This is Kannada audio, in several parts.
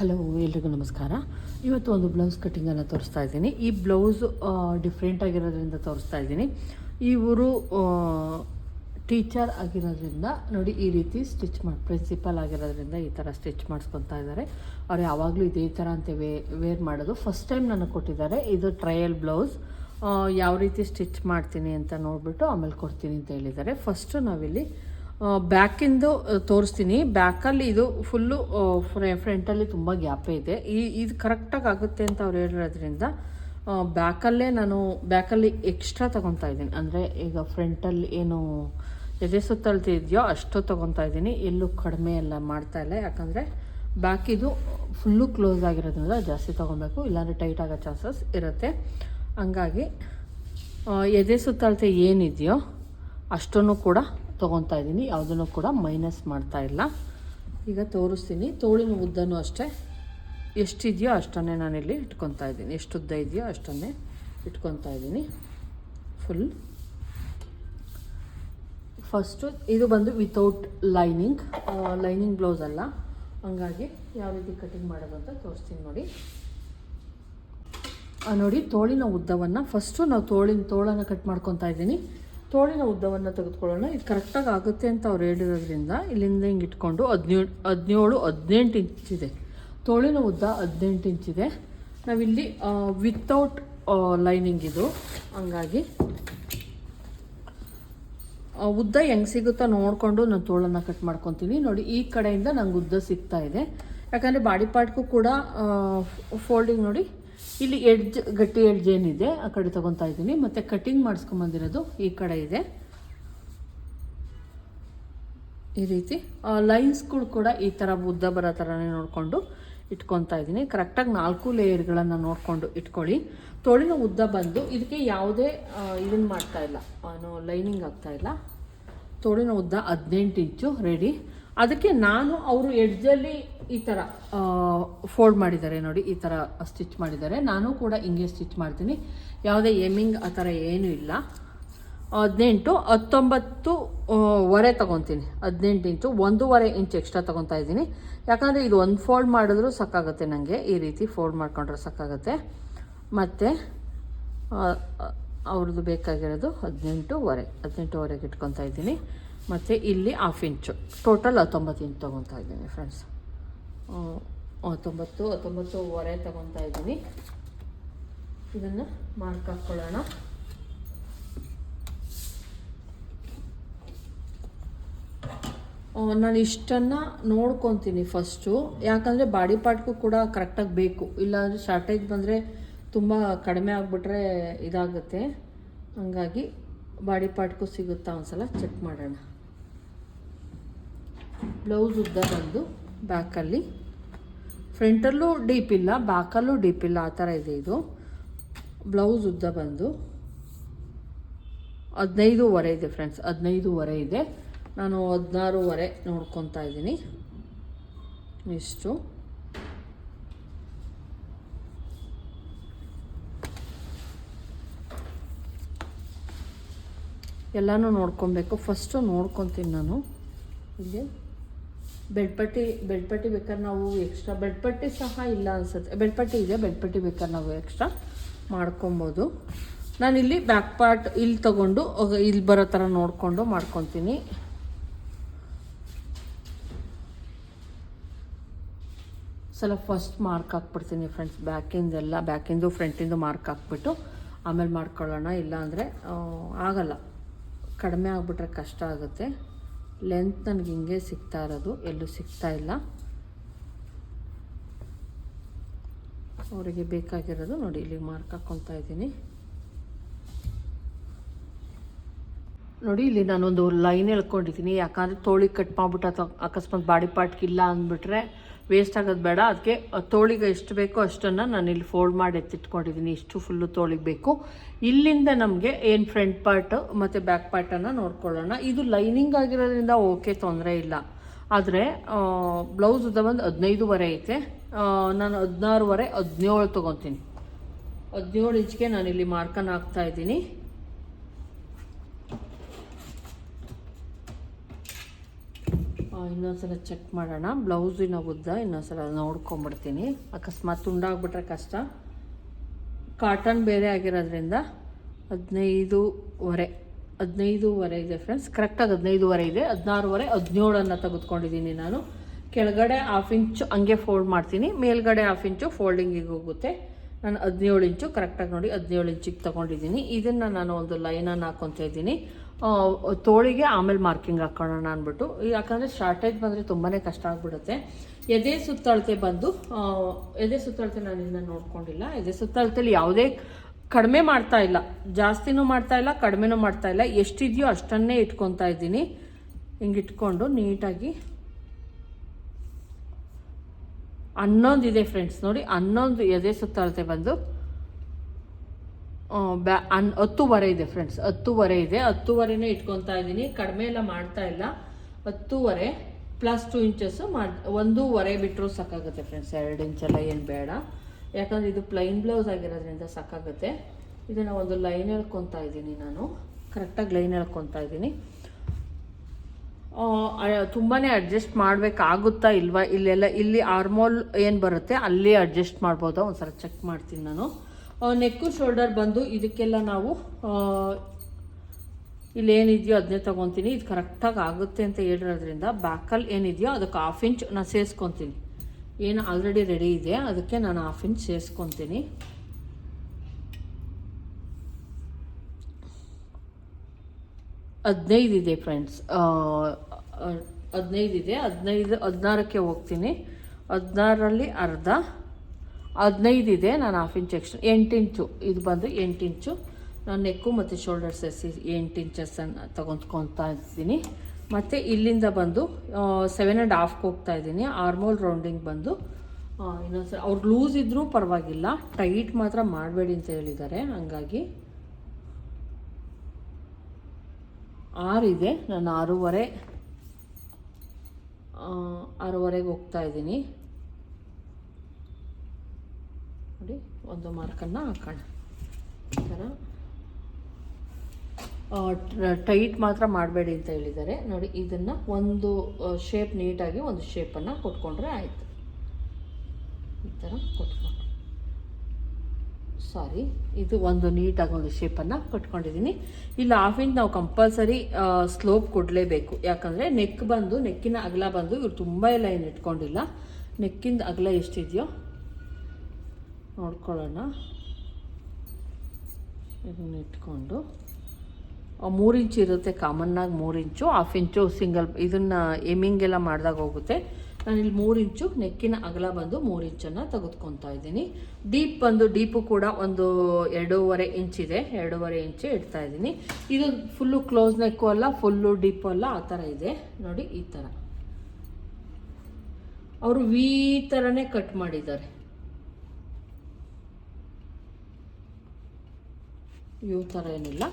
ಹಲೋ, ಎಲ್ರಿಗೂ ನಮಸ್ಕಾರ. ಇವತ್ತು ಒಂದು ಬ್ಲೌಸ್ ಕಟ್ಟಿಂಗನ್ನು ತೋರಿಸ್ತಾ ಇದ್ದೀನಿ. ಈ ಬ್ಲೌಸ್ ಡಿಫ್ರೆಂಟ್ ಆಗಿರೋದ್ರಿಂದ ತೋರಿಸ್ತಾ ಇದ್ದೀನಿ. ಇವರು ಟೀಚರ್ ಆಗಿರೋದ್ರಿಂದ, ನೋಡಿ, ಈ ರೀತಿ ಸ್ಟಿಚ್ ಮಾಡಿ ಪ್ರಿನ್ಸಿಪಲ್ ಆಗಿರೋದ್ರಿಂದ ಈ ಥರ ಸ್ಟಿಚ್ ಮಾಡಿಸ್ಕೊತಾ ಇದ್ದಾರೆ. ಅವ್ರು ಯಾವಾಗಲೂ ಇದೇ ಥರ ಅಂತ ವೇ ವೇರ್ ಮಾಡೋದು. ಫಸ್ಟ್ ಟೈಮ್ ನನಗೆ ಕೊಟ್ಟಿದ್ದಾರೆ. ಇದು ಟ್ರಯಲ್ ಬ್ಲೌಸ್ ಯಾವ ರೀತಿ ಸ್ಟಿಚ್ ಮಾಡ್ತೀನಿ ಅಂತ ನೋಡಿಬಿಟ್ಟು ಆಮೇಲೆ ಕೊಡ್ತೀನಿ ಅಂತ ಹೇಳಿದ್ದಾರೆ. ಫಸ್ಟು ನಾವಿಲ್ಲಿ ಬ್ಯಾಕಿಂದು ತೋರಿಸ್ತೀನಿ. ಬ್ಯಾಕಲ್ಲಿ ಇದು ಫುಲ್ಲು ಫ್ರಂಟಲ್ಲಿ ತುಂಬ ಗ್ಯಾಪೇ ಇದೆ. ಈ, ಇದು ಕರೆಕ್ಟಾಗಿ ಆಗುತ್ತೆ ಅಂತ ಅವ್ರು ಹೇಳಿರೋದ್ರಿಂದ ಬ್ಯಾಕಲ್ಲೇ ನಾನು, ಬ್ಯಾಕಲ್ಲಿ ಎಕ್ಸ್ಟ್ರಾ ತೊಗೊತಾ ಇದ್ದೀನಿ. ಅಂದರೆ ಈಗ ಫ್ರಂಟಲ್ಲಿ ಏನು ಎದೆ ಸುತ್ತಳ್ತಿದೆಯೋ ಇದೆಯೋ ಅಷ್ಟು ತೊಗೊತಾ ಇದ್ದೀನಿ. ಎಲ್ಲೂ ಕಡಿಮೆ ಎಲ್ಲ ಮಾಡ್ತಾ ಇಲ್ಲ. ಯಾಕಂದರೆ ಬ್ಯಾಕಿದು ಫುಲ್ಲು ಕ್ಲೋಸ್ ಆಗಿರೋದ್ರಿಂದ ಜಾಸ್ತಿ ತೊಗೊಬೇಕು ಇಲ್ಲಾಂದರೆ ಟೈಟ್ ಆಗೋ ಚಾನ್ಸಸ್ ಇರುತ್ತೆ. ಹಂಗಾಗಿ ಎದೆ ಸುತ್ತಳತೆ ಏನಿದೆಯೋ ಅಷ್ಟೂ ಕೂಡ ತೊಗೊತಾ ಇದ್ದೀನಿ. ಯಾವುದನ್ನು ಕೂಡ ಮೈನಸ್ ಮಾಡ್ತಾ ಇಲ್ಲ. ಈಗ ತೋರಿಸ್ತೀನಿ. ತೋಳಿನ ಉದ್ದನೂ ಅಷ್ಟೇ. ಎಷ್ಟಿದೆಯೋ ಅಷ್ಟನ್ನೇ ನಾನಿಲ್ಲಿ ಇಟ್ಕೊತಾ ಇದ್ದೀನಿ. ಎಷ್ಟು ಉದ್ದ ಇದೆಯೋ ಅಷ್ಟನ್ನೇ ಇಟ್ಕೊತಾ ಇದ್ದೀನಿ. ಫುಲ್ ಫಸ್ಟು ಇದು ಬಂದು ವಿತೌಟ್ ಲೈನಿಂಗ್ ಲೈನಿಂಗ್ ಬ್ಲೌಸ್ ಅಲ್ಲ. ಹಂಗಾಗಿ ಯಾವ ರೀತಿ ಕಟಿಂಗ್ ಮಾಡೋದು ಅಂತ ತೋರಿಸ್ತೀನಿ ನೋಡಿ. ನೋಡಿ, ತೋಳಿನ ಉದ್ದವನ್ನು ಫಸ್ಟು ನಾವು ತೋಳಿನ ತೋಳನ್ನು ಕಟ್ ಮಾಡ್ಕೊತಾ ಇದ್ದೀನಿ. ತೋಳಿನ ಉದ್ದವನ್ನು ತೆಗೆದುಕೊಳ್ಳೋಣ. ಇದು ಕರೆಕ್ಟಾಗಿ ಆಗುತ್ತೆ ಅಂತ ಅವ್ರು ಹೇಳಿರೋದ್ರಿಂದ ಇಲ್ಲಿಂದ ಹಿಂಗೆ ಇಟ್ಕೊಂಡು ಹದಿನೇಳು ಹದಿನೇಳು ಹದಿನೆಂಟು ಇಂಚಿದೆ ತೋಳಿನ ಉದ್ದ ಹದಿನೆಂಟು ಇಂಚಿದೆ ನಾವಿಲ್ಲಿ ವಿತೌಟ್ ಲೈನಿಂಗ್ ಇದು. ಹಂಗಾಗಿ ಉದ್ದ ಹೆಂಗೆ ಸಿಗುತ್ತೋ ನೋಡಿಕೊಂಡು ನಾನು ತೋಳನ್ನು ಕಟ್ ಮಾಡ್ಕೊತೀನಿ. ನೋಡಿ, ಈ ಕಡೆಯಿಂದ ನಂಗೆ ಉದ್ದ ಸಿಗ್ತಾ ಇದೆ. ಯಾಕಂದರೆ ಬಾಡಿ ಪಾರ್ಟ್ಗೂ ಕೂಡ ಫೋಲ್ಡಿಂಗ್ ನೋಡಿ ಇಲ್ಲಿ ಎಡ್ಜ್ ಗಟ್ಟಿ ಎಡ್ಜ್ ಏನಿದೆ, ಆ ಕಡೆ ತೊಗೊತಾ ಇದ್ದೀನಿ. ಮತ್ತು ಕಟಿಂಗ್ ಮಾಡಿಸ್ಕೊಂಬಂದಿರೋದು ಈ ಕಡೆ ಇದೆ. ಈ ರೀತಿ. ಲೈನ್ಸ್ಗಳು ಕೂಡ ಈ ಥರ ಉದ್ದ ಬರೋ ಥರನೇ ನೋಡಿಕೊಂಡು ಇಟ್ಕೊತಾ ಇದ್ದೀನಿ. ಕರೆಕ್ಟಾಗಿ ನಾಲ್ಕು ಲೇಯರ್ಗಳನ್ನು ನೋಡಿಕೊಂಡು ಇಟ್ಕೊಳ್ಳಿ. ತೋಳಿನ ಉದ್ದ ಬಂದು ಇದಕ್ಕೆ ಯಾವುದೇ ಇದನ್ನು ಮಾಡ್ತಾ ಇಲ್ಲ. ಲೈನಿಂಗ್ ಆಗ್ತಾ ಇಲ್ಲ. ತೋಳಿನ ಉದ್ದ ಹದಿನೆಂಟು ಇಂಚು ರೆಡಿ ಅದಕ್ಕೆ ನಾನು ಅವರು ಎಡ್ಜಲ್ಲಿ ಈ ಥರ ಫೋಲ್ಡ್ ಮಾಡಿದ್ದಾರೆ ನೋಡಿ, ಈ ಥರ ಸ್ಟಿಚ್ ಮಾಡಿದ್ದಾರೆ. ನಾನು ಕೂಡ ಹಿಂಗೆ ಸ್ಟಿಚ್ ಮಾಡ್ತೀನಿ. ಯಾವುದೇ ಎಮಿಂಗ್ ಆ ಥರ ಏನೂ ಇಲ್ಲ. ಹದಿನೆಂಟು, ಹತ್ತೊಂಬತ್ತು ವರೆ ತಗೊತೀನಿ. ಹದಿನೆಂಟು ಇಂಚು, ಒಂದೂವರೆ ಇಂಚ್ ಎಕ್ಸ್ಟ್ರಾ ತೊಗೊತಾ ಇದ್ದೀನಿ. ಯಾಕಂದರೆ ಇದು ಒಂದು ಫೋಲ್ಡ್ ಮಾಡಿದ್ರೂ ಸಾಕಾಗುತ್ತೆ ನನಗೆ ಈ ರೀತಿ ಫೋಲ್ಡ್ ಮಾಡ್ಕೊಂಡ್ರೆ ಸಾಕಾಗುತ್ತೆ. ಮತ್ತು ಅವ್ರದ್ದು ಬೇಕಾಗಿರೋದು ಹದಿನೆಂಟುವರೆ ಹದಿನೆಂಟುವರೆಗೆ ಇಟ್ಕೊತಾ ಇದ್ದೀನಿ. ಮತ್ತು ಇಲ್ಲಿ ಹಾಫ್ ಇಂಚು ಟೋಟಲ್ ಹತ್ತೊಂಬತ್ತು ಇಂಚ್ ತೊಗೊತಾ ಇದ್ದೀನಿ ಫ್ರೆಂಡ್ಸ್ ಹತ್ತೊಂಬತ್ತು ಹತ್ತೊಂಬತ್ತುವರೆ ತಗೊತಾ ಇದ್ದೀನಿ. ಇದನ್ನು ಮಾರ್ಕ್ ಹಾಕ್ಕೊಳ್ಳೋಣ ನಾನು ಇಷ್ಟನ್ನು ನೋಡ್ಕೊತೀನಿ ಫಸ್ಟು ಯಾಕಂದರೆ ಬಾಡಿ ಪಾರ್ಟ್ಗೂ ಕೂಡ ಕರೆಕ್ಟಾಗಿ ಬೇಕು. ಇಲ್ಲಾಂದರೆ ಶಾರ್ಟೇಜ್ ಬಂದರೆ ತುಂಬ ಕಡಿಮೆ ಆಗಿಬಿಟ್ರೆ ಇದಾಗುತ್ತೆ. ಹಂಗಾಗಿ ಬಾಡಿ ಪಾರ್ಟ್ಗೂ ಸಿಗುತ್ತಾ ಒಂದ್ಸಲ ಚೆಕ್ ಮಾಡೋಣ. ಬ್ಲೌಸ್ ಉದ್ದ ಬಂದು. ಬ್ಯಾಕಲ್ಲಿ ಫ್ರಂಟಲ್ಲೂ ಡೀಪ್ ಇಲ್ಲ ಬ್ಯಾಕಲ್ಲೂ ಡೀಪ್ ಇಲ್ಲ, ಆ ಥರ ಇದೆ ಇದು. ಬ್ಲೌಸ್ ಉದ್ದ ಬಂದು ಹದಿನೈದೂವರೆ ಇದೆ ಫ್ರೆಂಡ್ಸ್ ಹದಿನೈದೂವರೆ ಇದೆ. ನಾನು ಹದಿನಾರೂವರೆ ನೋಡ್ಕೊತಾ ಇದ್ದೀನಿ. ಇಷ್ಟು. ಎಲ್ಲನೂ ನೋಡ್ಕೊಬೇಕು. ಫಸ್ಟು ನೋಡ್ಕೊತೀನಿ ನಾನು. ಇಲ್ಲಿ ಬೆಡ್ ಪಟ್ಟಿ ಬೆಡ್ ಪಟ್ಟಿ ಬೇಕಾದ್ರೆ ನಾವು ಎಕ್ಸ್ಟ್ರಾ ಬೆಡ್ಪಟ್ಟಿ ಸಹ ಇಲ್ಲ ಅನ್ಸುತ್ತೆ. ಬೆಡ್ ಪಟ್ಟಿ ಇದೆ ಬೆಡ್ಪಟ್ಟಿ ಬೇಕಾದ್ರೆ ನಾವು ಎಕ್ಸ್ಟ್ರಾ ಮಾಡ್ಕೊಬೋದು. ನಾನಿಲ್ಲಿ ಬ್ಯಾಕ್ ಪಾರ್ಟ್ ಇಲ್ಲಿ ತಗೊಂಡು ಇಲ್ಲಿ ಬರೋ ಥರ ನೋಡಿಕೊಂಡು ಮಾಡ್ಕೊತೀನಿ. ಸ್ವಲ್ಪ ಫಸ್ಟ್ ಮಾರ್ಕ್ ಹಾಕ್ಬಿಡ್ತೀನಿ ಫ್ರೆಂಡ್ಸ್ ಬ್ಯಾಕಿಂದೆಲ್ಲ ಬ್ಯಾಕಿಂದು ಫ್ರಂಟಿಂದು ಮಾರ್ಕ್ ಹಾಕ್ಬಿಟ್ಟು ಆಮೇಲೆ ಮಾಡ್ಕೊಳ್ಳೋಣ. ಇಲ್ಲಾಂದರೆ ಆಗಲ್ಲ. ಕಡಿಮೆ ಆಗಿಬಿಟ್ರೆ ಕಷ್ಟ ಆಗುತ್ತೆ. ಲೆಂತ್ ನನಗೆ ಹಿಂಗೆ ಸಿಗ್ತಾ ಇರೋದು. ಎಲ್ಲೂ ಸಿಗ್ತಾ ಇಲ್ಲ. ಅವರಿಗೆ ಬೇಕಾಗಿರೋದು ನೋಡಿ ಇಲ್ಲಿ ಮಾರ್ಕ್ ಹಾಕ್ಕೊತಾ ಇದ್ದೀನಿ. ನೋಡಿ, ಇಲ್ಲಿ ನಾನೊಂದು ಲೈನ್ ಎಳ್ಕೊಂಡಿದ್ದೀನಿ ಯಾಕಂದರೆ ತೋಳಿಗೆ ಕಟ್ ಮಾಡ್ಬಿಟ್ಟು ಅಥವಾ ಅಕಸ್ಮಾತ್ ಬಾಡಿ ಪಾರ್ಟ್ಗಿಲ್ಲ ಅಂದ್ಬಿಟ್ರೆ ವೇಸ್ಟ್ ಆಗೋದು ಬೇಡ. ಅದಕ್ಕೆ ತೋಳಿಗೆ ಎಷ್ಟು ಬೇಕೋ ಅಷ್ಟನ್ನು ನಾನು ಇಲ್ಲಿ ಫೋಲ್ಡ್ ಮಾಡಿ ಎತ್ತಿಟ್ಕೊಂಡಿದ್ದೀನಿ ಇಷ್ಟು ಫುಲ್ಲು ತೋಳಿಗೆ ಬೇಕು. ಇಲ್ಲಿಂದ ನಮಗೆ ಏನು ಫ್ರಂಟ್ ಪಾರ್ಟ್ ಮತ್ತು ಬ್ಯಾಕ್ ಪಾರ್ಟನ್ನು ನೋಡ್ಕೊಳ್ಳೋಣ. ಇದು ಲೈನಿಂಗ್ ಆಗಿರೋದ್ರಿಂದ ಓಕೆ ತೊಂದರೆ ಇಲ್ಲ. ಆದರೆ ಬ್ಲೌಸ್ ಉದ್ದ ಬಂದು ಹದಿನೈದುವರೆ ಐತೆ. ನಾನು ಹದಿನಾರುವರೆ, ಹದಿನೇಳು ತೊಗೊತೀನಿ. ಹದಿನೇಳು ಇಂಚ್ಗೆ ನಾನಿಲ್ಲಿ ಮಾರ್ಕನ್ನು ಹಾಕ್ತಾ ಇದ್ದೀನಿ. ಇನ್ನೊಂದ್ಸಲ ಚೆಕ್ ಮಾಡೋಣ. ಬ್ಲೌಸಿನ ಉದ್ದ, ಇನ್ನೊಂದ್ಸಲ ನೋಡ್ಕೊಂಬಿಡ್ತೀನಿ ಅಕಸ್ಮಾತ್ ತುಂಡಾಗ್ಬಿಟ್ರೆ ಕಷ್ಟ. ಕಾಟನ್ ಬೇರೆ ಆಗಿರೋದ್ರಿಂದ ಹದಿನೈದುವರೆ ಹದಿನೈದುವರೆ ಇದೆ ಫ್ರೆಂಡ್ಸ್ ಕರೆಕ್ಟಾಗಿ ಹದಿನೈದುವರೆ ಇದೆ. ಹದಿನಾರುವರೆ, ಹದಿನೇಳನ್ನು ತೆಗೆದುಕೊಂಡಿದ್ದೀನಿ ನಾನು. ಕೆಳಗಡೆ ಹಾಫ್ ಇಂಚು ಹಂಗೆ ಫೋಲ್ಡ್ ಮಾಡ್ತೀನಿ. ಮೇಲ್ಗಡೆ ಹಾಫ್ ಇಂಚು ಫೋಲ್ಡಿಂಗಿಗೆ ಹೋಗುತ್ತೆ. ನಾನು ಹದಿನೇಳು ಇಂಚು ಕರೆಕ್ಟಾಗಿ ನೋಡಿ ಹದಿನೇಳು ಇಂಚಿಗೆ ತೊಗೊಂಡಿದ್ದೀನಿ. ಇದನ್ನು ನಾನು ಒಂದು ಲೈನನ್ನು ಹಾಕ್ಕೊತಾ ಇದ್ದೀನಿ. ತೋಳಿಗೆ ಆಮೇಲೆ ಮಾರ್ಕಿಂಗ್ ಹಾಕೋಣ ಅಂದ್ಬಿಟ್ಟು. ಯಾಕಂದರೆ ಶಾರ್ಟೇಜ್ ಬಂದರೆ ತುಂಬಾ ಕಷ್ಟ ಆಗಿಬಿಡುತ್ತೆ. ಎದೆ ಸುತ್ತಳತೆ ಬಂದು ಎದೆ ಸುತ್ತಳತೆ ನಾನು ಇದನ್ನ ನೋಡ್ಕೊಂಡಿಲ್ಲ. ಎದೆ ಸುತ್ತಳತೆಲಿ ಯಾವುದೇ ಕಡಿಮೆ ಮಾಡ್ತಾ ಇಲ್ಲ. ಜಾಸ್ತಿನೂ ಮಾಡ್ತಾ ಇಲ್ಲ, ಕಡಿಮೆನೂ ಮಾಡ್ತಾ ಇಲ್ಲ. ಎಷ್ಟಿದೆಯೋ ಅಷ್ಟನ್ನೇ ಇಟ್ಕೊತಾ ಇದ್ದೀನಿ. ಹಿಂಗೆ ಇಟ್ಕೊಂಡು ನೀಟಾಗಿ ಹನ್ನೊಂದು ಇದೆ ಫ್ರೆಂಡ್ಸ್ ನೋಡಿ ಹನ್ನೊಂದು ಎದೆ ಸುತ್ತಳತೆ ಬಂದು ಬ್ಯಾ ಅನ್, ಹತ್ತುವರೆ ಇದೆ ಫ್ರೆಂಡ್ಸ್ ಹತ್ತುವರೆ ಇದೆ. ಹತ್ತುವರೆನೇ ಇಟ್ಕೊತಾ ಇದ್ದೀನಿ. ಕಡಿಮೆ ಎಲ್ಲ ಮಾಡ್ತಾ ಇಲ್ಲ. ಹತ್ತುವರೆ ಪ್ಲಸ್ ಟು ಇಂಚಸ್ಸು ಮಾಡಿ, ಒಂದೂವರೆ ಬಿಟ್ಟರು ಸಾಕಾಗುತ್ತೆ ಫ್ರೆಂಡ್ಸ್ ಎರಡು ಇಂಚೆಲ್ಲ ಏನು ಬೇಡ. ಯಾಕಂದರೆ ಇದು ಪ್ಲೈನ್ ಬ್ಲೌಸ್ ಆಗಿರೋದ್ರಿಂದ ಸಾಕಾಗುತ್ತೆ. ಇದನ್ನು ಒಂದು ಲೈನ್ ಹೇಳ್ಕೊತಾ ಇದ್ದೀನಿ ನಾನು. ಕರೆಕ್ಟಾಗಿ ಲೈನ್ ಎಳ್ಕೊತಾ ಇದ್ದೀನಿ. ತುಂಬಾ ಅಡ್ಜಸ್ಟ್ ಮಾಡಬೇಕಾಗುತ್ತಾ ಇಲ್ವಾ? ಇಲ್ಲೆಲ್ಲ, ಇಲ್ಲಿ ಆರ್ಮೋಲ್ ಏನು ಬರುತ್ತೆ, ಅಲ್ಲಿ ಅಡ್ಜಸ್ಟ್ ಮಾಡ್ಬೋದಾ? ಒಂದ್ಸಲ ಚೆಕ್ ಮಾಡ್ತೀನಿ ನಾನು. ನೆಕ್ಕು ಶೋಲ್ಡರ್ ಬಂದು ಇದಕ್ಕೆಲ್ಲ ನಾವು ಇಲ್ಲಿ ಇಲ್ಲೇನಿದೆಯೋ ಅದನ್ನೇ ತೊಗೊತೀನಿ. ಇದು ಕರೆಕ್ಟಾಗಿ ಆಗುತ್ತೆ ಅಂತ ಹೇಳಿರೋದ್ರಿಂದ ಬ್ಯಾಕಲ್ಲಿ ಏನಿದೆಯೋ ಅದಕ್ಕೆ ಹಾಫ್ ಇಂಚ್ ನಾನು ಸೇರಿಸ್ಕೊತೀನಿ ಏನು ಆಲ್ರೆಡಿ ರೆಡಿ ಇದೆ, ಅದಕ್ಕೆ ನಾನು ಹಾಫ್ ಇಂಚ್ ಸೇರಿಸ್ಕೊತೀನಿ ಹದಿನೈದು ಇದೆ ಫ್ರೆಂಡ್ಸ್ ಹದಿನೈದು ಇದೆ. ಹದಿನೈದು, ಹದಿನಾರಕ್ಕೆ ಹೋಗ್ತೀನಿ. ಹದಿನಾರರಲ್ಲಿ ಅರ್ಧ. ಹದಿನೈದು ಇದೆ, ನಾನು ಹಾಫ್ ಇಂಚ್ ಎಕ್ಸ್ಟ್ರಾ ಎಂಟು ಇಂಚು ಇದು ಬಂದು ಎಂಟು ಇಂಚು ನಾನು ನೆಕ್ಕು ಮತ್ತು ಶೋಲ್ಡರ್ ಸೇರಿಸಿ ಎಂಟು ಇಂಚಸ್ಸನ್ನು ತಗೊಂಡ್ಕೊತಾ ಇದ್ದೀನಿ. ಮತ್ತು ಇಲ್ಲಿಂದ ಬಂದು ಸೆವೆನ್ ಆ್ಯಂಡ್ ಹಾಫ್ಗೆ ಹೋಗ್ತಾ ಇದ್ದೀನಿ. ಆರ್ಮೋಲ್ ರೌಂಡಿಂಗ್ ಬಂದು ಇನ್ನೊಂದ್ಸಲ, ಅವ್ರು ಲೂಸ್ ಇದ್ದರೂ ಪರವಾಗಿಲ್ಲ. ಟೈಟ್ ಮಾತ್ರ ಮಾಡಬೇಡಿ ಅಂತ ಹೇಳಿದ್ದಾರೆ, ಹಂಗಾಗಿ. ಆರಿದೆ ನಾನು ಆರೂವರೆ ಆರೂವರೆಗೆ ಹೋಗ್ತಾ ಇದ್ದೀನಿ ನೋಡಿ ಒಂದು ಮಾರ್ಕನ್ನು ಹಾಕೋಣ. ಈ ಥರ. ಟೈಟ್ ಮಾತ್ರ ಮಾಡಬೇಡಿ ಅಂತ ಹೇಳಿದ್ದಾರೆ. ನೋಡಿ, ಇದನ್ನು ಒಂದು ಶೇಪ್ ನೀಟಾಗಿ ಒಂದು ಶೇಪನ್ನು ಕೊಟ್ಕೊಂಡ್ರೆ ಆಯಿತು. ಈ ಥರ ಕೊಟ್ಕೊಂಡು ಸಾರಿ ಇದು ಒಂದು ನೀಟಾಗಿ ಒಂದು ಶೇಪನ್ನು ಕಟ್ಕೊಂಡಿದ್ದೀನಿ. ಇಲ್ಲಿ ಹಾಫ್ ಇಂಚ್ ನಾವು ಕಂಪಲ್ಸರಿ ಸ್ಲೋಪ್ ಕೊಡಲೇಬೇಕು. ಯಾಕಂದರೆ ನೆಕ್ ಬಂದು ನೆಕ್ಕಿನ ಅಗಲ ಬಂದು ಇವ್ರು ತುಂಬ ಏನು ಇಟ್ಕೊಂಡಿಲ್ಲ. ನೆಕ್ಕಿಂದ ಅಗಲ ಎಷ್ಟಿದೆಯೋ ನೋಡ್ಕೊಳ್ಳೋಣ. ಇದನ್ನ ಇಟ್ಕೊಂಡು. ಮೂರು ಇಂಚು ಇರುತ್ತೆ ಕಾಮನ್ನಾಗಿ ಮೂರು ಇಂಚು ಹಾಫ್ ಇಂಚು ಸಿಂಗಲ್ ಇದನ್ನು ಎಮಿಂಗ್ ಎಲ್ಲ ಮಾಡಿದಾಗ ಹೋಗುತ್ತೆ. ನಾನಿಲ್ಲಿ ಮೂರು ಇಂಚು, ನೆಕ್ಕಿನ ಅಗಲ ಬಂದು ಮೂರು ಇಂಚನ್ನು ತೆಗೆದುಕೊತಾ ಇದ್ದೀನಿ. ಡೀಪ್ ಬಂದು, ಡೀಪು ಕೂಡ ಒಂದು ಎರಡೂವರೆ ಇಂಚ್ ಇದೆ. ಎರಡೂವರೆ ಇಂಚು ಇಡ್ತಾ ಇದ್ದೀನಿ. ಇದು ಫುಲ್ಲು ಕ್ಲೋಸ್ ನೆಕ್ಕು ಅಲ್ಲ ಫುಲ್ಲು ಡೀಪು ಅಲ್ಲ, ಆ ಥರ ಇದೆ. ನೋಡಿ, ಈ ಥರ. ಅವರು ವಿ ಥರನೇ ಕಟ್ ಮಾಡಿದ್ದಾರೆ. ಇವು ಥರ ಏನಿಲ್ಲ.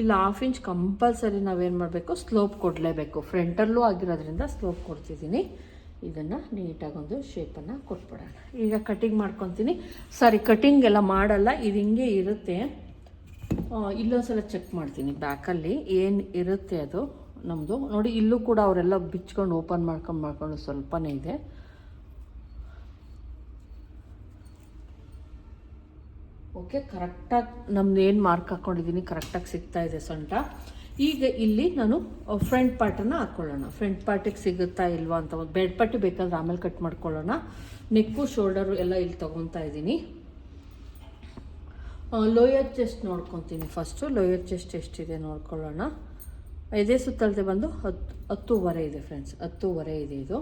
ಇಲ್ಲಿ ಹಾಫ್ ಇಂಚ್ ಕಂಪಲ್ಸರಿ ನಾವೇನು ಮಾಡಬೇಕು? ಸ್ಲೋಪ್ ಕೊಡಲೇಬೇಕು. ಫ್ರಂಟಲ್ಲೂ ಆಗಿರೋದ್ರಿಂದ ಸ್ಲೋಪ್ ಕೊಡ್ತಿದ್ದೀನಿ. ಇದನ್ನು ನೀಟಾಗಿ ಒಂದು ಶೇಪನ್ನು ಕೊಟ್ಬಿಡೋಣ. ಈಗ ಕಟಿಂಗ್ ಮಾಡ್ಕೊತೀನಿ. ಸಾರಿ ಕಟಿಂಗ್ ಎಲ್ಲ ಮಾಡಲ್ಲ. ಇದು ಹಿಂಗೆ ಇರುತ್ತೆ. ಇಲ್ಲೊಂದ್ಸಲ ಚೆಕ್ ಮಾಡ್ತೀನಿ ಬ್ಯಾಕಲ್ಲಿ ಏನು ಇರುತ್ತೆ ಅದು ನಮ್ಮದು ನೋಡಿ, ಇಲ್ಲೂ ಕೂಡ ಅವರೆಲ್ಲ ಬಿಚ್ಕೊಂಡು ಓಪನ್ ಮಾಡ್ಕೊಂಡು ಮಾಡ್ಕೊಂಡು ಸ್ವಲ್ಪನೇ ಇದೆ. ಓಕೆ ಕರೆಕ್ಟಾಗಿ ನಮ್ದು ಏನು ಮಾರ್ಕ್ ಹಾಕ್ಕೊಂಡಿದ್ದೀನಿ ಕರೆಕ್ಟಾಗಿ ಸಿಗ್ತಾ ಇದೆ ಸೊಂಟ. ಈಗ ಇಲ್ಲಿ ನಾನು ಫ್ರಂಟ್ ಪಾರ್ಟನ್ನು ಹಾಕ್ಕೊಳ್ಳೋಣ ಫ್ರಂಟ್ ಪಾರ್ಟಿಗೆ ಸಿಗುತ್ತಾ ಇಲ್ವಾ ಅಂತ ಒಂದು ಬೆಡ್ ಪಟ್ಟಿ ಬೇಕಾದ್ರೆ ಆಮೇಲೆ ಕಟ್ ಮಾಡ್ಕೊಳ್ಳೋಣ. ನೆಕ್ಕು ಶೋಲ್ಡರು ಎಲ್ಲ ಇಲ್ಲಿ ತೊಗೊತಾ ಇದ್ದೀನಿ. ಲೋಯರ್ ಚೆಸ್ಟ್ ನೋಡ್ಕೊತೀನಿ ಫಸ್ಟು ಲೋಯರ್ ಚೆಸ್ಟ್ ಎಷ್ಟಿದೆ ನೋಡ್ಕೊಳ್ಳೋಣ. ಇದೇ ಸುತ್ತಳತೆ ಬಂದು ಹತ್ತು ಹತ್ತೂವರೆ ಇದೆ ಫ್ರೆಂಡ್ಸ್ ಹತ್ತೂವರೆ ಇದೆ ಇದು.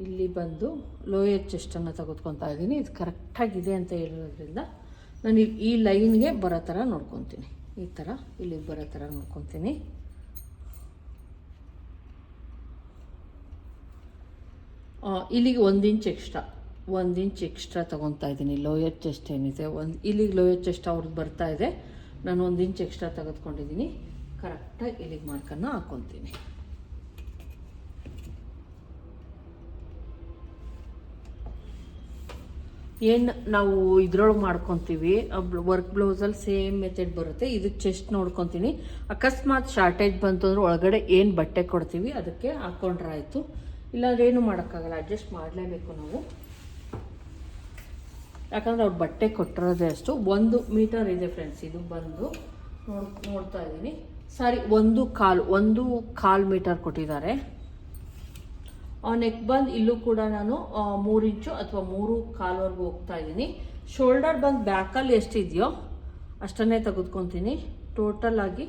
ಇಲ್ಲಿ ಬಂದು ಲೋಯರ್ ಚೆಸ್ಟನ್ನು ತೆಗೆದುಕೊತಾ ಇದ್ದೀನಿ. ಇದು ಕರೆಕ್ಟಾಗಿದೆ ಅಂತ ಹೇಳೋದ್ರಿಂದ ನಾನು ಈ- ಲೈನ್ಗೆ ಬರೋ ಥರ ನೋಡ್ಕೊತೀನಿ. ಈ ಥರ ಇಲ್ಲಿಗೆ ಬರೋ ಥರ ನೋಡ್ಕೊತೀನಿ. ಇಲ್ಲಿಗೆ ಒಂದು ಇಂಚ್ ಎಕ್ಸ್ಟ್ರಾ ಒಂದು ಇಂಚ್ ಎಕ್ಸ್ಟ್ರಾ ತೊಗೊತಾ ಇದ್ದೀನಿ. ಲೋಯರ್ ಚೆಸ್ಟ್ ಏನಿದೆ, ಒಂದು ಇಲ್ಲಿಗೆ ಲೋಯರ್ ಚೆಸ್ಟ್ ಅವ್ರದ್ದು ಬರ್ತಾ ಇದೆ. ನಾನು ಒಂದು ಇಂಚ್ ಎಕ್ಸ್ಟ್ರಾ ತೆಗೆದುಕೊಂಡಿದ್ದೀನಿ. ಕರೆಕ್ಟಾಗಿ ಇಲ್ಲಿಗೆ ಮಾರ್ಕನ್ನು ಹಾಕ್ಕೊತೀನಿ ಏನು ನಾವು ಇದ್ರೊಳಗೆ ಮಾಡ್ಕೊತೀವಿ ವರ್ಕ್ ಬ್ಲೌಸಲ್ಲಿ ಸೇಮ್ ಮೆಥಡ್ ಬರುತ್ತೆ. ಇದಕ್ಕೆ ಚೆಸ್ಟ್ ನೋಡ್ಕೊತೀನಿ. ಅಕಸ್ಮಾತ್ ಶಾರ್ಟೇಜ್ ಬಂತು ಅಂದ್ರೆ ಒಳಗಡೆ ಏನು ಬಟ್ಟೆ ಕೊಡ್ತೀವಿ, ಅದಕ್ಕೆ ಹಾಕೊಂಡ್ರೆ ಆಯಿತು ಇಲ್ಲಾಂದ್ರೆ ಏನು ಮಾಡೋಕ್ಕಾಗಲ್ಲ ಅಡ್ಜಸ್ಟ್ ಮಾಡಲೇಬೇಕು ನಾವು. ಯಾಕಂದ್ರೆ ಅವ್ರು ಬಟ್ಟೆ ಕೊಟ್ಟಿರೋದೇ ಅಷ್ಟು. ಒಂದು ಮೀಟರ್ ಇದೆ ಫ್ರೆಂಡ್ಸ್ ಇದು ಬಂದು. ನೋಡ್, ನೋಡ್ತಾ ಇದ್ದೀನಿ. ಸಾರಿ, ಒಂದು ಕಾಲು ಒಂದು ಕಾಲು ಮೀಟರ್ ಕೊಟ್ಟಿದ್ದಾರೆ. ನೆಕ್ ಬಂದು ಇಲ್ಲೂ ಕೂಡ ನಾನು ಮೂರು ಇಂಚು ಅಥವಾ ಮೂರು ಕಾಲ್ವರೆಗೂ ಹೋಗ್ತಾ ಇದ್ದೀನಿ. ಶೋಲ್ಡರ್ ಬಂದು ಬ್ಯಾಕಲ್ಲಿ ಎಷ್ಟಿದೆಯೋ ಅಷ್ಟನ್ನೇ ತೆಗೆದುಕೊತೀನಿ. ಟೋಟಲ್ ಆಗಿ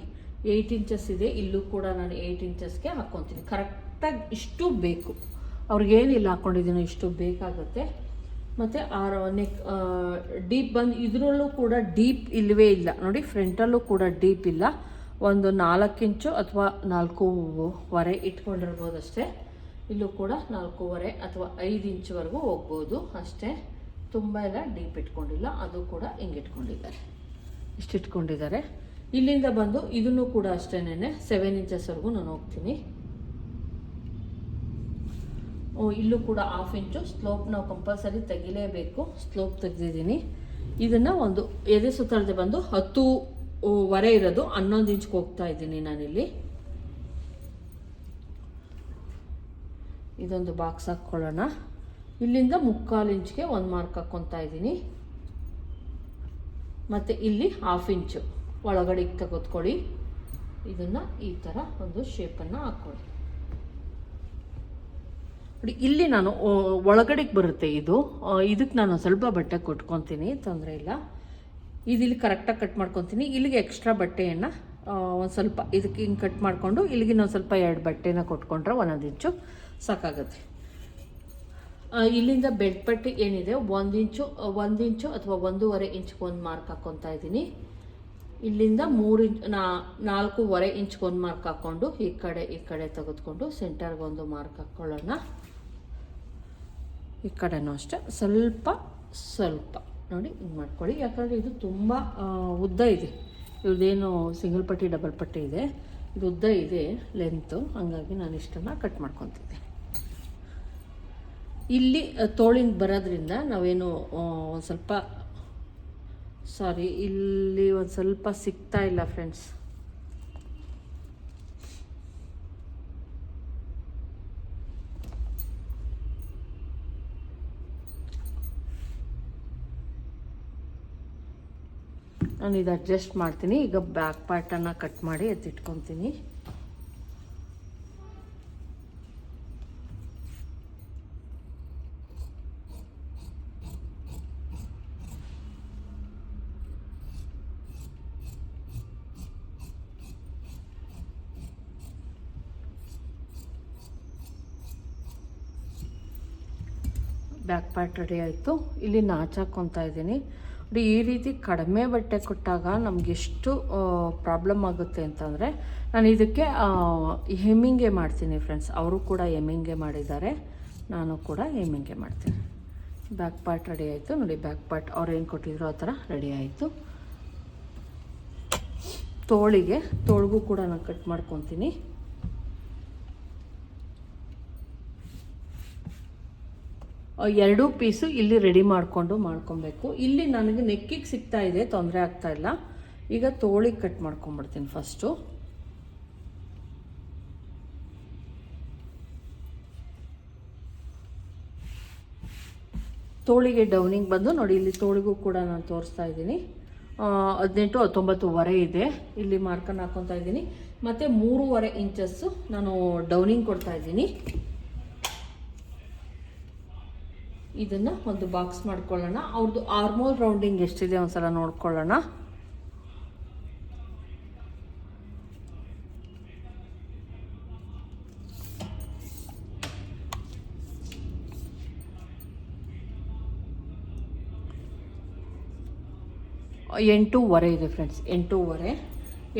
ಏಯ್ಟ್ ಇಂಚಸ್ ಇದೆ. ಇಲ್ಲೂ ಕೂಡ ನಾನು ಏಯ್ಟ್ ಇಂಚಸ್ಗೆ ಹಾಕ್ಕೊತೀನಿ ಕರೆಕ್ಟಾಗಿ ಇಷ್ಟು ಬೇಕು. ಅವ್ರಿಗೇನಿಲ್ಲ ಹಾಕ್ಕೊಂಡಿದ್ದೀನೋ ಇಷ್ಟು ಬೇಕಾಗುತ್ತೆ. ಮತ್ತು ಆ ನೆಕ್ ಡೀಪ್ ಬಂದು ಇದರಲ್ಲೂ ಕೂಡ ಡೀಪ್ ಇಲ್ಲವೇ ಇಲ್ಲ. ನೋಡಿ ಫ್ರಂಟಲ್ಲೂ ಕೂಡ ಡೀಪ್ ಇಲ್ಲ. ಒಂದು ನಾಲ್ಕು ಇಂಚು ಅಥವಾ ನಾಲ್ಕೂವರೆ ಇಟ್ಕೊಂಡಿರ್ಬೋದು ಅಷ್ಟೇ ಇಲ್ಲೂ ಕೂಡ ನಾಲ್ಕೂವರೆ ಅಥವಾ ಐದು ಇಂಚ್ವರೆಗೂ ಹೋಗ್ಬೋದು. ಅಷ್ಟೇ ತುಂಬ ಎಲ್ಲ ಡೀಪ್ ಇಟ್ಕೊಂಡಿಲ್ಲ. ಅದು ಕೂಡ ಹಿಂಗೆ ಇಟ್ಕೊಂಡಿದ್ದಾರೆ. ಇಷ್ಟು ಇಟ್ಕೊಂಡಿದ್ದಾರೆ. ಇಲ್ಲಿಂದ ಬಂದು ಇದನ್ನು ಕೂಡ ಅಷ್ಟೇನೆ ಸೆವೆನ್ ಇಂಚಸ್ವರೆಗೂ ನಾನು ಹೋಗ್ತೀನಿ. ಓ, ಇಲ್ಲೂ ಕೂಡ ಹಾಫ್ ಇಂಚು ಸ್ಲೋಪ್ ನಾವು ಕಂಪಲ್ಸರಿ ತೆಗಿಲೇಬೇಕು. ಸ್ಲೋಪ್ ತೆಗೆದಿದ್ದೀನಿ. ಇದನ್ನು ಒಂದು ಎದೆ ಸುತ್ತಳತೆ ಬಂದು ಹತ್ತು ವರೆ ಇರೋದು. ಹನ್ನೊಂದು ಇಂಚ್ಗೆ ಹೋಗ್ತಾ ಇದ್ದೀನಿ ನಾನಿಲ್ಲಿ. ಇದೊಂದು ಬಾಕ್ಸ್ ಹಾಕ್ಕೊಳ್ಳೋಣ. ಇಲ್ಲಿಂದ ಮುಕ್ಕಾಲು ಇಂಚ್ಗೆ ಒಂದು ಮಾರ್ಕ್ ಹಾಕ್ಕೊತಾ ಇದ್ದೀನಿ. ಮತ್ತು ಇಲ್ಲಿ ಹಾಫ್ ಇಂಚು ಒಳಗಡೆ ತೆಗೆದುಕೊಳ್ಳಿ. ಇದನ್ನು ಈ ಥರ ಒಂದು ಶೇಪನ್ನು ಹಾಕ್ಕೊಳ್ಳಿ. ನೋಡಿ, ಇಲ್ಲಿ ನಾನು ಒಳಗಡೆಗೆ ಬರುತ್ತೆ ಇದು. ಇದಕ್ಕೆ ನಾನು ಸ್ವಲ್ಪ ಬಟ್ಟೆ ಕೊಟ್ಕೊತೀನಿ, ತೊಂದರೆ ಇಲ್ಲ. ಇದು ಇಲ್ಲಿ ಕರೆಕ್ಟಾಗಿ ಕಟ್ ಮಾಡ್ಕೊತೀನಿ. ಇಲ್ಲಿಗೆ ಎಕ್ಸ್ಟ್ರಾ ಬಟ್ಟೆಯನ್ನು ಒಂದು ಸ್ವಲ್ಪ ಇದಕ್ಕೆ ಹಿಂಗೆ ಕಟ್ ಮಾಡಿಕೊಂಡು ಇಲ್ಲಿಗೆ ನಾವು ಸ್ವಲ್ಪ ಎರಡು ಬಟ್ಟೆನ ಕೊಟ್ಕೊಂಡ್ರೆ ಒಂದೊಂದು ಇಂಚು ಸಾಕಾಗುತ್ತೆ. ಇಲ್ಲಿಂದ ಬೆಡ್ ಪಟ್ಟಿ ಏನಿದೆ, ಒಂದು ಇಂಚು ಒಂದು ಇಂಚು ಅಥವಾ ಒಂದೂವರೆ ಇಂಚ್ಗೆ ಒಂದು ಮಾರ್ಕ್ ಹಾಕ್ಕೊತಾ ಇದ್ದೀನಿ. ಇಲ್ಲಿಂದ ಮೂರು ಇಂಚ್, ನಾ, ನಾಲ್ಕೂವರೆ ಇಂಚ್ಗೆ ಒಂದು ಮಾರ್ಕ್ ಹಾಕ್ಕೊಂಡು ಈ ಕಡೆ ಈ ಕಡೆ ತೆಗೆದುಕೊಂಡು ಸೆಂಟರ್ಗೆ ಒಂದು ಮಾರ್ಕ್ ಹಾಕ್ಕೊಳ್ಳೋಣ ಈ ಕಡೆನೂ ಅಷ್ಟೇ, ಸ್ವಲ್ಪ ಸ್ವಲ್ಪ. ನೋಡಿ, ಹಿಂಗೆ ಮಾಡ್ಕೊಳ್ಳಿ. ಯಾಕಂದರೆ ಇದು ತುಂಬ ಉದ್ದ ಇದೆ. ಇವ್ರದ್ದೇನು ಸಿಂಗಲ್ ಪಟ್ಟಿ ಡಬಲ್ ಪಟ್ಟಿ ಇದೆ. ಇದು ಉದ್ದ ಇದೆ ಲೆಂತು ಹಾಗಾಗಿ ನಾನು ಇಷ್ಟನ್ನು ಕಟ್ ಮಾಡ್ಕೊತಿದ್ದೆ. ಇಲ್ಲಿ ತೋಳಿಂದ ಬರೋದ್ರಿಂದ ನಾವೇನು ಒಂದು ಸ್ವಲ್ಪ, ಸಾರಿ, ಇಲ್ಲಿ ಒಂದು ಸ್ವಲ್ಪ ಸಿಗ್ತಾ ಇಲ್ಲ ಫ್ರೆಂಡ್ಸ್. ನಾನು ಇದು ಅಡ್ಜಸ್ಟ್ ಮಾಡ್ತೀನಿ. ಈಗ ಬ್ಯಾಕ್ ಪಾರ್ಟನ್ನು ಕಟ್ ಮಾಡಿ ಎತ್ತಿಟ್ಕೊತೀನಿ. ಬ್ಯಾಕ್ ಪಾರ್ಟ್ ರೆಡಿ ಆಯಿತು. ಇಲ್ಲಿ ನಾಚ್ ಹಾಕ್ಕೊತಾ ಇದ್ದೀನಿ. ನೋಡಿ, ಈ ರೀತಿ ಕಡಿಮೆ ಬಟ್ಟೆ ಕೊಟ್ಟಾಗ ನಮ್ಗೆ ಎಷ್ಟು ಪ್ರಾಬ್ಲಮ್ ಆಗುತ್ತೆ ಅಂತಂದರೆ, ನಾನು ಇದಕ್ಕೆ ಹೆಮ್ಮಿಂಗೆ ಮಾಡ್ತೀನಿ ಫ್ರೆಂಡ್ಸ್ ಅವರು ಕೂಡ ಹೆಮ್ಮಿಂಗೆ ಮಾಡಿದ್ದಾರೆ. ನಾನು ಕೂಡ ಹೆಮ್ಮಿಂಗೆ ಮಾಡ್ತೀನಿ. ಬ್ಯಾಕ್ ಪಾರ್ಟ್ ರೆಡಿ ಆಯಿತು. ನೋಡಿ ಬ್ಯಾಕ್ ಪಾರ್ಟ್ ಅವ್ರು ಏನು ಕೊಟ್ಟಿದ್ರು ಆ ಥರ ರೆಡಿ ಆಯಿತು. ತೋಳಿಗೆ, ತೋಳಿಗೂ ಕೂಡ ನಾನು ಕಟ್ ಮಾಡ್ಕೊತೀನಿ. ಎರಡೂ ಪೀಸು ಇಲ್ಲಿ ರೆಡಿ ಮಾಡಿಕೊಂಡು ಮಾಡ್ಕೊಬೇಕು. ಇಲ್ಲಿ ನನಗೆ ನೆಕ್ಕಿಗೆ ಸಿಗ್ತಾ ಇದೆ, ತೊಂದರೆ ಆಗ್ತಾ ಇಲ್ಲ. ಈಗ ತೋಳಿಗೆ ಕಟ್ ಮಾಡ್ಕೊಂಬಿಡ್ತೀನಿ ಫಸ್ಟು ತೋಳಿಗೆ ಡೌನಿಂಗ್ ಬಂದು ನೋಡಿ, ಇಲ್ಲಿ ತೋಳಿಗೂ ಕೂಡ ನಾನು ತೋರಿಸ್ತಾ ಇದ್ದೀನಿ. ಹದಿನೆಂಟು ಹತ್ತೊಂಬತ್ತುವರೆ ಇದೆ. ಇಲ್ಲಿ ಮಾರ್ಕನ್ನು ಹಾಕೊತಾ ಇದ್ದೀನಿ. ಮತ್ತು ಮೂರುವರೆ ಇಂಚಸ್ಸು ನಾನು ಡೌನಿಂಗ್ ಕೊಡ್ತಾ ಇದ್ದೀನಿ. ಇದನ್ನು ಒಂದು ಬಾಕ್ಸ್ ಮಾಡ್ಕೊಳ್ಳೋಣ. ಅವ್ರದ್ದು ಆರ್ಮೋಲ್ ರೌಂಡಿಂಗ್ ಎಷ್ಟಿದೆ ಒಂದ್ಸಲ ನೋಡ್ಕೊಳ್ಳೋಣ. ಎಂಟೂವರೆ ಇದೆ ಫ್ರೆಂಡ್ಸ್ ಎಂಟೂವರೆ.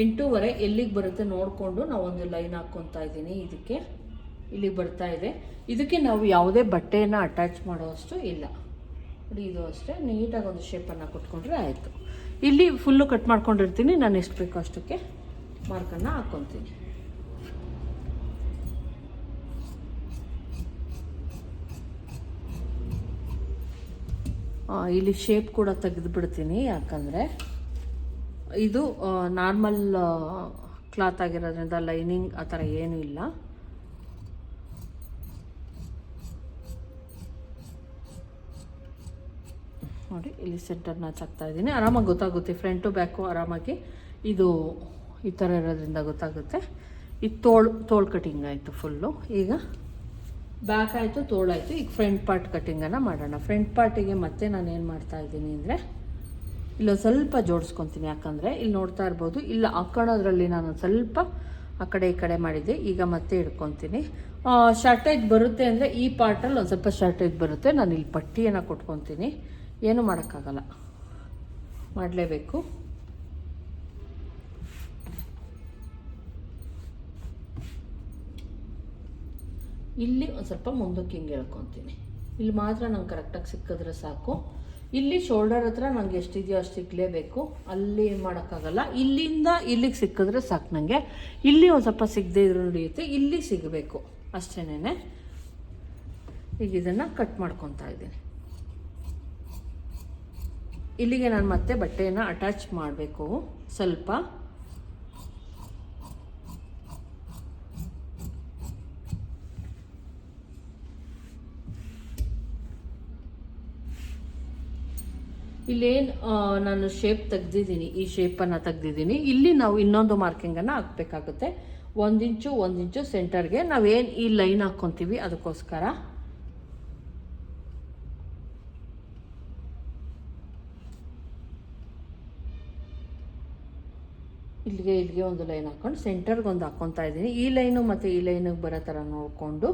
ಎಂಟೂವರೆ ಎಲ್ಲಿಗೆ ಬರುತ್ತೆ ನೋಡಿಕೊಂಡು ನಾವು ಒಂದು ಲೈನ್ ಹಾಕ್ಕೊತಾ ಇದ್ದೀನಿ ಇದಕ್ಕೆ. ಇಲ್ಲಿಗೆ ಬರ್ತಾ ಇದೆ. ಇದಕ್ಕೆ ನಾವು ಯಾವುದೇ ಬಟ್ಟೆಯನ್ನು ಅಟ್ಯಾಚ್ ಮಾಡೋವಷ್ಟು ಇಲ್ಲ. ನೋಡಿ, ಇದು ಅಷ್ಟೇ. ನೀಟಾಗಿ ಒಂದು ಶೇಪನ್ನು ಕೊಟ್ಕೊಂಡ್ರೆ ಆಯಿತು. ಇಲ್ಲಿ ಫುಲ್ಲು ಕಟ್ ಮಾಡ್ಕೊಂಡಿರ್ತೀನಿ. ನಾನು ಎಷ್ಟು ಬೇಕೋ ಅಷ್ಟಕ್ಕೆ ಮಾರ್ಕನ್ನು ಹಾಕ್ಕೊತೀನಿ ಇಲ್ಲಿ ಶೇಪ್ ಕೂಡ ತೆಗೆದು ಬಿಡ್ತೀನಿ ಯಾಕಂದರೆ ಇದು ನಾರ್ಮಲ್ ಕ್ಲಾತ್ ಆಗಿರೋದ್ರಿಂದ ಲೈನಿಂಗ್ ಆ ಥರ ಏನೂ ಇಲ್ಲ. ನೋಡಿ, ಇಲ್ಲಿ ಸೆಂಟರ್ನ ಹಾಕ್ತಾ ಇದ್ದೀನಿ. ಆರಾಮಾಗಿ ಗೊತ್ತಾಗುತ್ತೆ ಫ್ರಂಟು ಬ್ಯಾಕು ಆರಾಮಾಗಿ. ಇದು ಈ ಥರ ಇರೋದ್ರಿಂದ ಗೊತ್ತಾಗುತ್ತೆ. ಇದು ತೋಳು ತೋಳು ಕಟಿಂಗ್ ಆಯಿತು ಫುಲ್ಲು ಈಗ ಬ್ಯಾಕ್ ಆಯಿತು ತೋಳಾಯಿತು ಈಗ ಫ್ರಂಟ್ ಪಾರ್ಟ್ ಕಟಿಂಗನ್ನು ಮಾಡೋಣ. ಫ್ರಂಟ್ ಪಾರ್ಟಿಗೆ ಮತ್ತೆ ನಾನು ಏನು ಮಾಡ್ತಾ ಇದ್ದೀನಿ ಅಂದರೆ, ಇಲ್ಲೊಂದು ಸ್ವಲ್ಪ ಜೋಡಿಸ್ಕೊತೀನಿ. ಯಾಕಂದರೆ ಇಲ್ಲಿ ನೋಡ್ತಾ ಇರ್ಬೋದು, ಇಲ್ಲ ಹಾಕೊಳ್ಳೋದ್ರಲ್ಲಿ ನಾನು ಸ್ವಲ್ಪ ಆ ಕಡೆ ಈ ಕಡೆ ಮಾಡಿದ್ದೆ. ಈಗ ಮತ್ತೆ ಇಟ್ಕೊತೀನಿ ಶಾರ್ಟೇಜ್ ಬರುತ್ತೆ ಅಂದರೆ ಈ ಪಾರ್ಟಲ್ಲಿ ಒಂದು ಸ್ವಲ್ಪ ಶಾರ್ಟೇಜ್ ಬರುತ್ತೆ. ನಾನು ಇಲ್ಲಿ ಪಟ್ಟಿಯನ್ನು ಕೊಟ್ಕೊತೀನಿ. ಏನೂ ಮಾಡೋಕ್ಕಾಗಲ್ಲ. ಮಾಡಲೇಬೇಕು. ಇಲ್ಲಿ ಒಂದು ಸ್ವಲ್ಪ ಮುಂದಕ್ಕೆ ಹಿಂಗೆ ಹೇಳ್ಕೊತೀನಿ. ಇಲ್ಲಿ ಮಾತ್ರ ನಂಗೆ ಕರೆಕ್ಟಾಗಿ ಸಿಕ್ಕಿದ್ರೆ ಸಾಕು. ಇಲ್ಲಿ ಶೋಲ್ಡರ್ ಹತ್ರ ನಂಗೆ ಎಷ್ಟಿದೆಯೋ ಅಷ್ಟು ಸಿಗಲೇಬೇಕು ಅಲ್ಲಿ ಮಾಡೋಕ್ಕಾಗಲ್ಲ. ಇಲ್ಲಿಂದ ಇಲ್ಲಿಗೆ ಸಿಕ್ಕಿದ್ರೆ ಸಾಕು ನನಗೆ ಇಲ್ಲಿ ಒಂದು ಸ್ವಲ್ಪ ಸಿಗದೆ ಇದ್ರೂ ನಡೆಯುತ್ತೆ. ಇಲ್ಲಿ ಸಿಗಬೇಕು. ಅಷ್ಟೇನೆ ಈಗ ಇದನ್ನು ಕಟ್ ಮಾಡ್ಕೊತಾ ಇದ್ದೀನಿ. ಇಲ್ಲಿಗೆ ನಾನು ಮತ್ತೆ ಬಟ್ಟೆಯನ್ನು ಅಟ್ಯಾಚ್ ಮಾಡಬೇಕು. ಸ್ವಲ್ಪ. ಇಲ್ಲೇನು ನಾನು ಶೇಪ್ ತೆಗ್ದಿದ್ದೀನಿ. ಈ ಶೇಪನ್ನು ತೆಗ್ದಿದ್ದೀನಿ. ಇಲ್ಲಿ ನಾವು ಇನ್ನೊಂದು ಮಾರ್ಕಿಂಗನ್ನು ಹಾಕಬೇಕಾಗುತ್ತೆ. ಒಂದು ಇಂಚು ಒಂದು ಇಂಚು ಸೆಂಟರ್ಗೆ ನಾವೇನು ಈ ಲೈನ್ ಹಾಕ್ಕೊತೀವಿ ಅದಕ್ಕೋಸ್ಕರ. ಇಲ್ಲಿಗೆ ಇಲ್ಲಿಗೆ ಒಂದು ಲೈನ್ ಹಾಕ್ಕೊಂಡು ಸೆಂಟರ್ಗೆ ಒಂದು ಹಾಕ್ಕೊತಾ ಇದ್ದೀನಿ. ಈ ಲೈನು ಮತ್ತು ಈ ಲೈನಿಗೆ ಬರೋ ಥರ ನೋಡಿಕೊಂಡು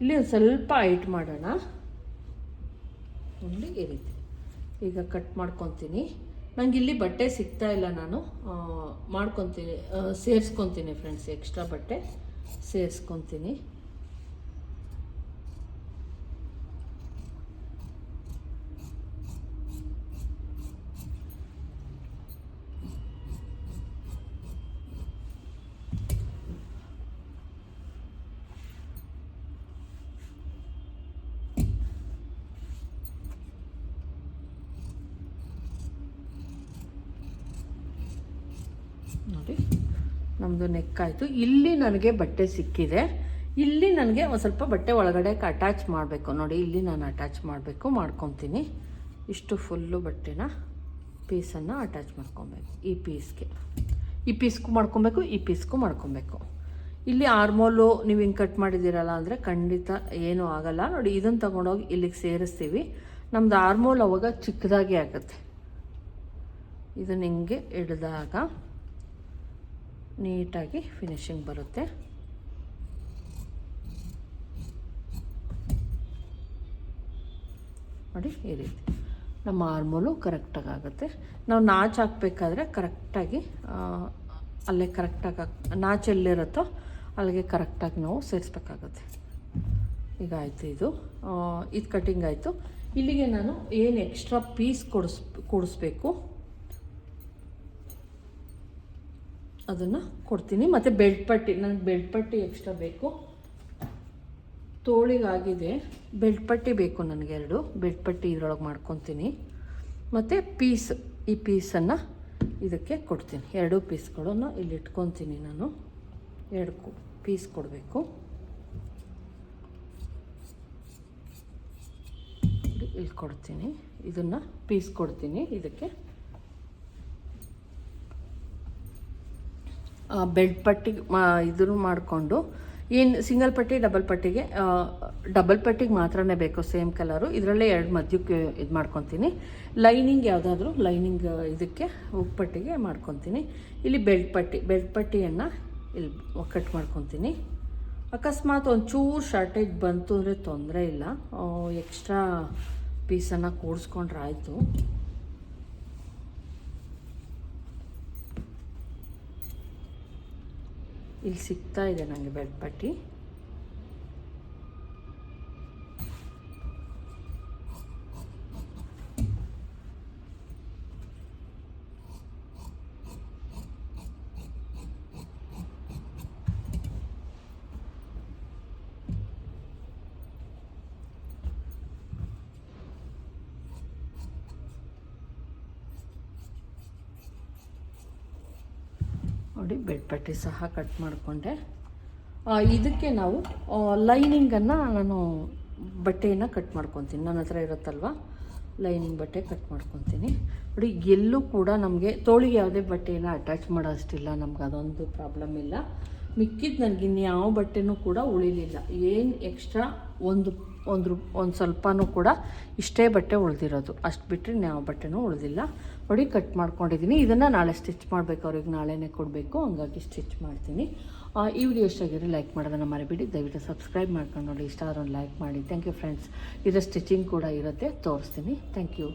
ಇಲ್ಲಿ ಒಂದು ಸ್ವಲ್ಪ ಹೈಟ್ ಮಾಡೋಣ. ನೋಡಿ, ಈ ರೀತಿ. ಈಗ ಕಟ್ ಮಾಡ್ಕೊತೀನಿ. ನಂಗೆ ಇಲ್ಲಿ ಬಟ್ಟೆ ಸಿಗ್ತಾ ಇಲ್ಲ ನಾನು. ಮಾಡ್ಕೊತೀನಿ ಸೇರಿಸ್ಕೊತೀನಿ ಫ್ರೆಂಡ್ಸ್ ಎಕ್ಸ್ಟ್ರಾ ಬಟ್ಟೆ ಸೇರಿಸ್ಕೊತೀನಿ. ನೋಡಿ. ನಮ್ಮದು ನೆಕ್ ಆಯಿತು. ಇಲ್ಲಿ ನನಗೆ ಬಟ್ಟೆ ಸಿಕ್ಕಿದೆ. ಇಲ್ಲಿ ನನಗೆ ಒಂದು ಸ್ವಲ್ಪ ಬಟ್ಟೆ ಒಳಗಡೆ ಅಟ್ಯಾಚ್ ಮಾಡಬೇಕು. ನೋಡಿ, ಇಲ್ಲಿ ನಾನು ಅಟ್ಯಾಚ್ ಮಾಡಬೇಕು, ಮಾಡ್ಕೊತೀನಿ. ಇಷ್ಟು ಫುಲ್ಲು ಬಟ್ಟೆನ ಪೀಸನ್ನು ಅಟ್ಯಾಚ್ ಮಾಡ್ಕೊಬೇಕು. ಈ ಪೀಸ್ಗೆ ಈ ಪೀಸ್ಗೂ ಮಾಡ್ಕೊಬೇಕು, ಈ ಪೀಸ್ಗೂ ಮಾಡ್ಕೊಬೇಕು. ಇಲ್ಲಿ ಆರ್ಮೋಲು ನೀವು ಹಿಂಗೆ ಕಟ್ ಮಾಡಿದ್ದೀರಲ್ಲ ಅಂದರೆ ಖಂಡಿತ ಏನೂ ಆಗಲ್ಲ. ನೋಡಿ ಇದನ್ನು ತೊಗೊಂಡೋಗಿ ಇಲ್ಲಿಗೆ ಸೇರಿಸ್ತೀವಿ. ನಮ್ದು ಆರ್ಮೋಲ್ ಅವಾಗ ಚಿಕ್ಕದಾಗಿ ಆಗುತ್ತೆ. ಇದನ್ನು ಹಿಂಗೆ ಹಿಡಿದಾಗ ನೀಟಾಗಿ ಫಿನಿಶಿಂಗ್ ಬರುತ್ತೆ. ನೋಡಿ, ಈ ರೀತಿ. ನಮ್ಮ ಆರ್ಮೋಲು ಕರೆಕ್ಟಾಗಿ ಆಗುತ್ತೆ. ನಾವು ನಾಚ್ ಹಾಕಬೇಕಾದ್ರೆ ಕರೆಕ್ಟಾಗಿ ಅಲ್ಲೇ ಕರೆಕ್ಟಾಗಿ ಹಾಕ್, ನಾಚ್ ಎಲ್ಲಿರುತ್ತೋ ಅಲ್ಲಿಗೆ ಕರೆಕ್ಟಾಗಿ ನಾವು ಸೇರಿಸ್ಬೇಕಾಗುತ್ತೆ. ಈಗ ಆಯಿತು ಇದು. ಇದು ಕಟಿಂಗ್ ಆಯಿತು. ಇಲ್ಲಿಗೆ ನಾನು ಏನು ಎಕ್ಸ್ಟ್ರಾ ಪೀಸ್ ಕೊಡಿಸ್, ಕೂಡಿಸ್ಬೇಕು? ಅದನ್ನು ಕೊಡ್ತೀನಿ. ಮತ್ತು ಬೆಲ್ಟ್ ಪಟ್ಟಿ ನನಗೆ ಬೆಲ್ಟ್ ಪಟ್ಟಿ ಎಕ್ಸ್ಟ್ರಾ ಬೇಕು. ತೋಳಿಗಾಗಿದೆ. ಬೆಲ್ಟ್ ಪಟ್ಟಿ ಬೇಕು ನನಗೆ ಎರಡು. ಬೆಲ್ಟ್ ಪಟ್ಟಿ ಇದ್ರೊಳಗೆ ಮಾಡ್ಕೊತೀನಿ. ಮತ್ತು ಪೀಸ್, ಈ ಪೀಸನ್ನು ಇದಕ್ಕೆ ಕೊಡ್ತೀನಿ. ಎರಡು ಪೀಸ್ಗಳನ್ನು ಇಲ್ಲಿ ಇಟ್ಕೊತೀನಿ ನಾನು. ಎರಡು ಪೀಸ್ ಕೊಡಬೇಕು. ಇಲ್ಲಿ ಕೊಡ್ತೀನಿ. ಇದನ್ನು ಪೀಸ್ ಕೊಡ್ತೀನಿ. ಇದಕ್ಕೆ ಬೆಲ್ಟ್ ಪಟ್ಟಿ ಇದನ್ನು ಮಾಡಿಕೊಂಡು, ಏನು ಸಿಂಗಲ್ ಪಟ್ಟಿ, ಡಬಲ್ ಪಟ್ಟಿಗೆ ಡಬಲ್ ಪಟ್ಟಿಗೆ ಮಾತ್ರನೇ ಬೇಕು, ಸೇಮ್ ಕಲರು. ಇದರಲ್ಲೇ ಎರಡು ಮಧ್ಯಕ್ಕೆ ಇದು ಮಾಡ್ಕೊತೀನಿ. ಲೈನಿಂಗ್ ಯಾವುದಾದ್ರೂ, ಲೈನಿಂಗ್ ಇದಕ್ಕೆ ಉಪ್ಪಟ್ಟಿಗೆ ಮಾಡ್ಕೊತೀನಿ. ಇಲ್ಲಿ ಬೆಲ್ಟ್ ಪಟ್ಟಿ ಬೆಲ್ಟ್ ಪಟ್ಟಿಯನ್ನು ಇಲ್ಲಿ ಕಟ್ ಮಾಡ್ಕೊತೀನಿ. ಅಕಸ್ಮಾತ್ ಒಂಚೂರು ಶಾರ್ಟೇಜ್ ಬಂತು ಅಂದರೆ ತೊಂದರೆ ಇಲ್ಲ. ಎಕ್ಸ್ಟ್ರಾ ಪೀಸನ್ನು ಕೂಡಿಸ್ಕೊಂಡ್ರೆ ಆಯಿತು ಇಲ್ಲಿ ಸಿಗ್ತಾ ಇದೆ ನನಗೆ ಬೆಡ್ ಪಟ್ಟಿ ಸಹ ಕಟ್ ಮಾಡಿಕೊಂಡೆ. ಇದಕ್ಕೆ ನಾವು ಲೈನಿಂಗನ್ನು ನಾನು ಬಟ್ಟೆಯನ್ನು ಕಟ್ ಮಾಡ್ಕೊತೀನಿ. ನನ್ನ ಹತ್ರ ಇರುತ್ತಲ್ವ? ಲೈನಿಂಗ್ ಬಟ್ಟೆ ಕಟ್ ಮಾಡ್ಕೊತೀನಿ. ನೋಡಿ, ಎಲ್ಲೂ ಕೂಡ ನಮಗೆ ತೋಳಿಗೆ ಯಾವುದೇ ಬಟ್ಟೆಯನ್ನು ಅಟ್ಯಾಚ್ ಮಾಡೋ ಅಷ್ಟಿಲ್ಲ ನಮ್ಗೆ ಅದೊಂದು ಪ್ರಾಬ್ಲಮ್ ಇಲ್ಲ. ಮಿಕ್ಕಿದ್ದು ನನಗೆ ಇನ್ಯಾವ ಬಟ್ಟೆನೂ ಕೂಡ ಉಳಿಲಿಲ್ಲ. ಏನು ಎಕ್ಸ್ಟ್ರಾ ಒಂದು ಒಂದು ಒಂದು ಸ್ವಲ್ಪನೂ ಕೂಡ ಇಷ್ಟೇ ಬಟ್ಟೆ ಉಳಿದಿರೋದು. ಅಷ್ಟು ಬಿಟ್ಟರೆ ಯಾವ ಬಟ್ಟೆನೂ ಉಳಿದಿಲ್ಲ. ನೋಡಿ, ಕಟ್ ಮಾಡ್ಕೊಂಡಿದ್ದೀನಿ ಇದನ್ನು ನಾಳೆ ಸ್ಟಿಚ್ ಮಾಡಬೇಕು. ಅವ್ರಿಗೆ ನಾಳೆನೇ ಕೊಡಬೇಕು. ಹಂಗಾಗಿ ಸ್ಟಿಚ್ ಮಾಡ್ತೀನಿ. ಈ ವಿಡಿಯೋ ಇಷ್ಟ ಆಗಿದ್ರೆ ಲೈಕ್ ಮಾಡೋದನ್ನು ಮರಿಬೇಡಿ. ದಯವಿಟ್ಟು ಸಬ್ಸ್ಕ್ರೈಬ್ ಮಾಡ್ಕೊಂಡು ನೋಡಿ. ಇಷ್ಟ ಆದ್ರೂ ಲೈಕ್ ಮಾಡಿ. ಥ್ಯಾಂಕ್ ಯು ಫ್ರೆಂಡ್ಸ್ ಇದರ ಸ್ಟಿಚಿಂಗ್ ಕೂಡ ಇರುತ್ತೆ. ತೋರಿಸ್ತೀನಿ. Thank you